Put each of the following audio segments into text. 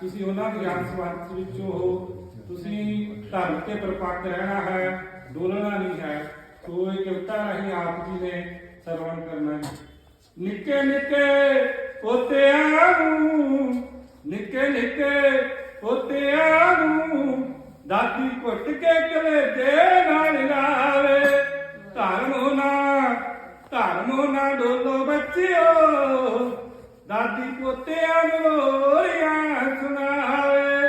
ਤੁਸੀਂ ਉਹਨਾਂ ਦੀ ਅੰਸ਼ ਵਿੱਚ ਹੋ। ਤੁਸੀਂ ਧਰਮ ਤੇ ਪਰਪੱਕ ਰਹਿਣਾ ਹੈ, ਡੋਲਣਾ ਨਹੀਂ ਹੈ। ਸੋ ਇਹ ਕਵਿਤਾ ਰਾਹੀਂ ਆਪ ਜੀ ਨੇ ਸਰਵਣ ਕਰਨਾ ਹੈ। ਨਿੱਕੇ ਨਿੱਕੇ ਪੋਤਿਆਂ ਨੂੰ, ਨਿੱਕੇ ਨਿੱਕੇ ਪੋਤੇ ਦਾਦੀ ਪੋਤਿਆਂ ਨੂੰ ਲੋਰੀਆਂ ਸੁਣਾਵੇ।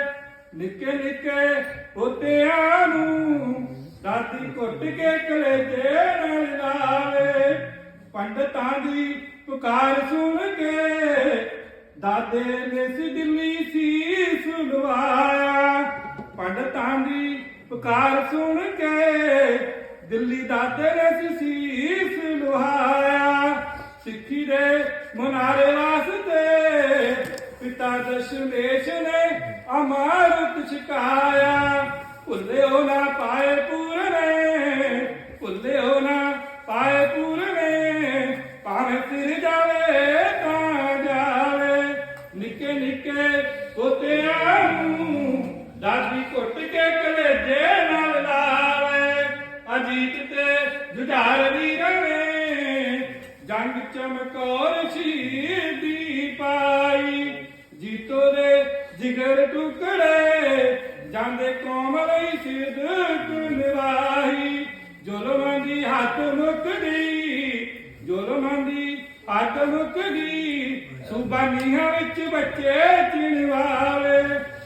ਨਿੱਕੇ ਨਿੱਕੇ ਪੋਤਿਆਂ ਨੂੰ ਦਾਦੀ ਘੁੱਟ ਕੇ ਕਲੇ ਨਾਲ ਲਾਵੇ। ਪੰਡਤਾਂ ਦੀ ਪੁਕਾਰ ਸੁਣ ਕੇ ਦਾਦੇ ਨੇ ਸੀ ਦਿੱਲੀ ਸੀ ਸੁਣਵਾਇਆ ਪੰਡਤਾਂ ਦੀ ਪੁਕਾਰ ਸੁਣ ਕੇ ਦਿੱਲੀ ਦਾਦੇ ਨੇ ਸੀ ਦਸ਼ਮੇਸ਼ ਨੇ ਅਮਰਤ ਛਕਾਇਆ। ਭੁੱਲਿਓ ਨਾ ਪਾਏ ਪੂਰਨੇ ਭੁੱਲਿਓ ਨਾ ਪਾਏ ਪੂਰਨੇ, ਭਾਵੇਂ ਤਿਰ ਜਾਵੇ ਤਾਂ ਜਾਵੇ। ਨਿੱਕੇ ਨਿੱਕੇ ਪੋਤਿਆਂ ਨੂੰ ਦਾਦੀ ਘੁੱਟ ਕੇ ਜਾਂਦੇ ਕੌਮ ਸਿਦਕ ਨਿਵਾਹੀ ਜ਼ੁਲਮਾਂ ਦੀ ਹੱਥ ਮੁੱਕਦੀ, ਜ਼ੁਲਮਾਂ ਦੀ ਹੱਥ ਮੁੱਕਦੀ। ਸੂਬਾ ਨੀਹਾਂ ਵਿੱਚ ਬੱਚੇ ਚਿਣਵਾਵੇ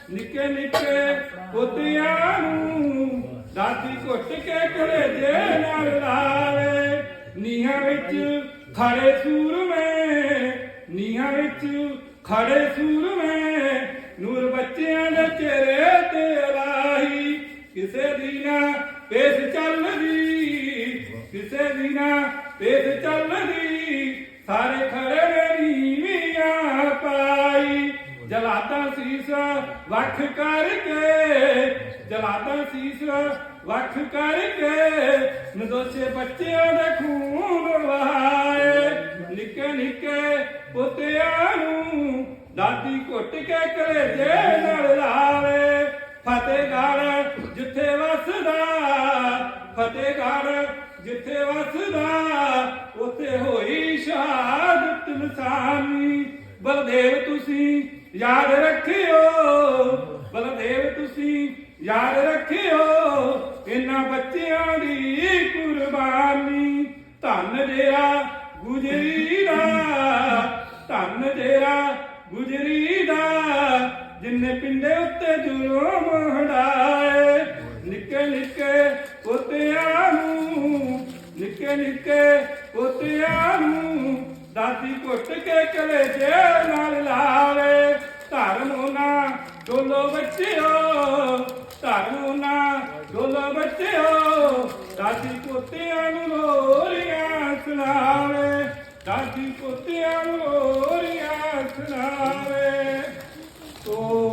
ਨਿੱਕੇ ਨਿੱਕੇ ਪੁੱਤਿਆਂ ਨੂੰ ਦਾਦੀ ਘੁੱਟ ਕੇ ਕਲੇ ਦੇ ਨਾਲ ਲਾਵੇ। ਨੀਹਾਂ ਵਿੱਚ ਖੜੇ ਸੂਰਮੇ, ਨੀਹਾਂ ਵਿੱਚ ਖੜੇ ਸੂਰਮੇ। ਕਿਸੇ ਦੀ ਨਾ ਪੇਸ ਚੱਲਦੀ, ਸਾਰੇ ਖੜੇ ਨੇ ਨੀਵੀਆਂ ਪਾਈ। ਜਲਾਦਾ ਸੀਸ ਵੱਖ ਕਰਕੇ, ਜਲਾਦਾ ਸੀਸ ਵੱਖ ਕਰਕੇ, ਨਦੋਸੇ ਬੱਚਿਆਂ ਦੇ ਖੂਨ ਵਹਾਏ। ਨਿੱਕੇ ਨਿੱਕੇ ਪੁੱਤਿਆਂ ਨੂੰ ਦਾਦੀ ਘੁੱਟ ਕੇ ਕਲੇਜੇ ਨਾਲ ਲਾਵੇ। ਫਤਿਹਗੜ੍ਹ ਜਿੱਥੇ ਵਸਦਾ, ਫਤਿਹਗੜ੍ਹ ਜਿੱਥੇ ਵਸਦਾ, ਉੱਥੇ ਹੋਈ ਸ਼ਹਾਦਤ ਨਿਸ਼ਾਨੀ। ਬਲਦੇਵ ਤੁਸੀਂ ਯਾਦ ਰੱਖਿਓ, ਬਲਦੇਵ ਤੁਸੀਂ ਯਾਦ ਰੱਖਿਓ, ਇਹਨਾਂ ਬੱਚਿਆਂ ਦੀ ਕੁਰਬਾਨੀ। ਧੰਨ ਜਿਹੜਾ ਗੁਜਰੀ ਦਾ, ਧੰਨ ਜਿਹੜਾ ਗੁਜਰੀ ਦਾ, ਜਿੰਨੇ ਪਿੰਡੇ ਉੱਤੇ ਜ਼ੁਲਮ ਹਟਾਏ ਨਿੱਕੇ ਨਿੱਕੇ ਪੁੱਤਿਆਂ ਨਿੱਕੇ ਪੁੱਤਿਆਂ ਨੂੰ ਦਾਦੀ ਘੁੱਟ ਕੇ ਕਲੇ ਜੇ ਨਾਲ ਲਾਵੇ। ਧਰਮ ਨਾ ਡੋਲੋ ਬੱਚਿਓ, ਧਰਮ ਨਾ ਡੋਲੋ ਬੱਚਿਓ, ਦਾਦੀ ਪੁੱਤਿਆਂ ਨੂੰ ਲੋਰੀਆਂ ਸੁਣਾਵੇ ਦਾਦੀ ਪੁੱਤਿਆਂ ਨੂੰ ਲੋਰੀਆਂ ਸੁਣਾਵੇ ਤੋ